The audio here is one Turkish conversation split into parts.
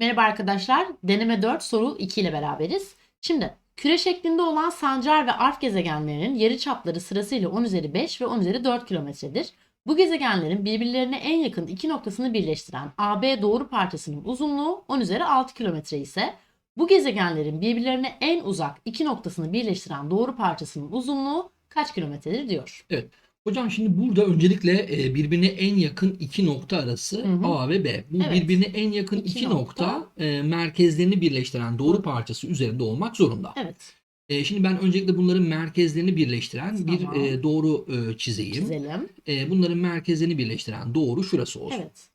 Merhaba arkadaşlar. Deneme 4 soru 2 ile beraberiz. Şimdi küre şeklinde olan Sancar ve Arf gezegenlerinin yarıçapları sırasıyla 10 üzeri 5 ve 10 üzeri 4 kilometredir. Bu gezegenlerin birbirlerine en yakın iki noktasını birleştiren AB doğru parçasının uzunluğu 10 üzeri 6 kilometre ise bu gezegenlerin birbirlerine en uzak iki noktasını birleştiren doğru parçasının uzunluğu kaç kilometredir diyor. Hocam şimdi burada öncelikle e, birbirine en yakın iki nokta arası Hı hı. A ve B. Bu Evet. birbirine en yakın İki iki, nokta. nokta, e, merkezlerini birleştiren doğru parçası üzerinde olmak zorunda. Evet E, şimdi ben öncelikle bunların merkezlerini birleştiren bir Tamam. e, doğru e, çizeyim. çizelim. E, bunların merkezlerini birleştiren doğru şurası olsun. Evet.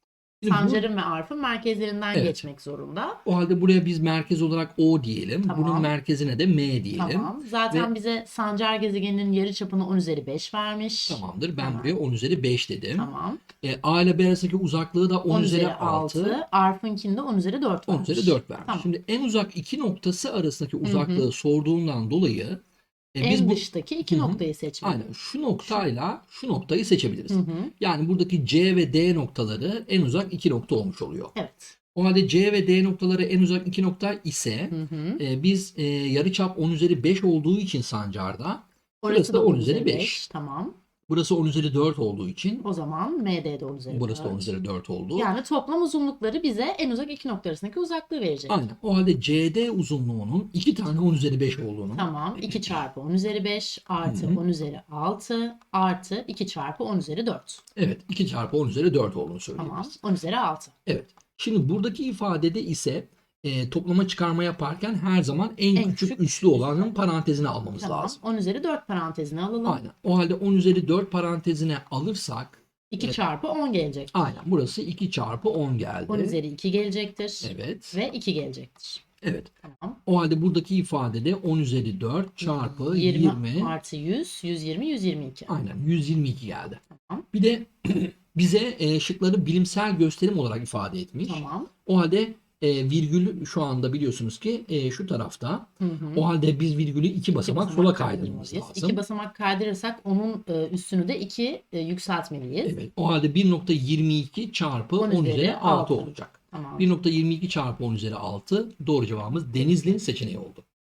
Sancar'ın ve Arf'ın merkezlerinden Evet. geçmek zorunda. o halde buraya biz merkez olarak O diyelim. Tamam. Bunun merkezine de M diyelim. Tamam. Zaten bize Sancar gezegeninin yarıçapını 10 üzeri 5 vermiş. Tamamdır. Ben Tamam. buraya 10 üzeri 5 dedim. Tamam. E, A ile B arasındaki uzaklığı da 10, 10 üzeri 6. Arf'ınkinde 10 üzeri 4 10 vermiş. üzeri 4 vermiş. Tamam. Şimdi en uzak iki noktası arasındaki uzaklığı sorduğundan dolayı e, en biz bu dıştaki iki Hı hı. noktayı seçmeli. aynen şu noktayla şu noktayı seçebiliriz. Hı hı. Yani buradaki C ve D noktaları en uzak iki nokta olmuş oluyor. Evet. O halde C ve D noktaları en uzak iki nokta ise Hı hı. e, biz e, yarıçap 10 üzeri 5 olduğu için Sancar'da Orası da 10 üzeri 5. Tamam. Burası 10 üzeri 4 olduğu için O zaman MD de 10 üzeri burası da 10 4. üzeri 4 oldu. Yani toplam uzunlukları bize en uzak iki nokta arasındaki uzaklığı verecek. Aynen. O halde CD uzunluğunun iki tane 10 üzeri 5 olduğunu Tamam. 2 çarpı 10 üzeri 5 artı Hı hı. 10 üzeri 6 artı 2 çarpı 10 üzeri 4. Evet 2 çarpı 10 üzeri 4 olduğunu Tamam. söyleyebiliriz. 10 üzeri 6. Evet. Şimdi buradaki ifadede ise e, toplama çıkarma yaparken her zaman en, En küçük, küçük üslü olanın parantezine almamız Tamam. lazım. 10 üzeri 4 parantezine alalım. Aynen. O halde 10 üzeri 4 parantezine alırsak 2 Evet. çarpı 10 gelecek. aynen burası 2 çarpı 10 geldi. 10 üzeri 2 gelecektir. Evet. Ve 2 gelecektir. Evet. Tamam. O halde buradaki ifadede 10 üzeri 4 çarpı 20, 20, artı 100, 120, 122. aynen 122 geldi. Tamam. Bir de bize e, şıkları bilimsel gösterim olarak ifade etmiş. Tamam. O halde e, virgül şu anda biliyorsunuz ki e, şu tarafta. Hı hı. O halde biz virgülü iki İki basamak sola kaydırmamız lazım. İki basamak kaydırırsak onun e, üstünü de 2 yükseltmeliyiz. Evet. O halde 1.22 çarpı 10 10 üzeri üzeri 6 altı. olacak. Tamam. 1.22 çarpı 10 üzeri 6 doğru cevabımız Denizli'nin seçeneği oldu.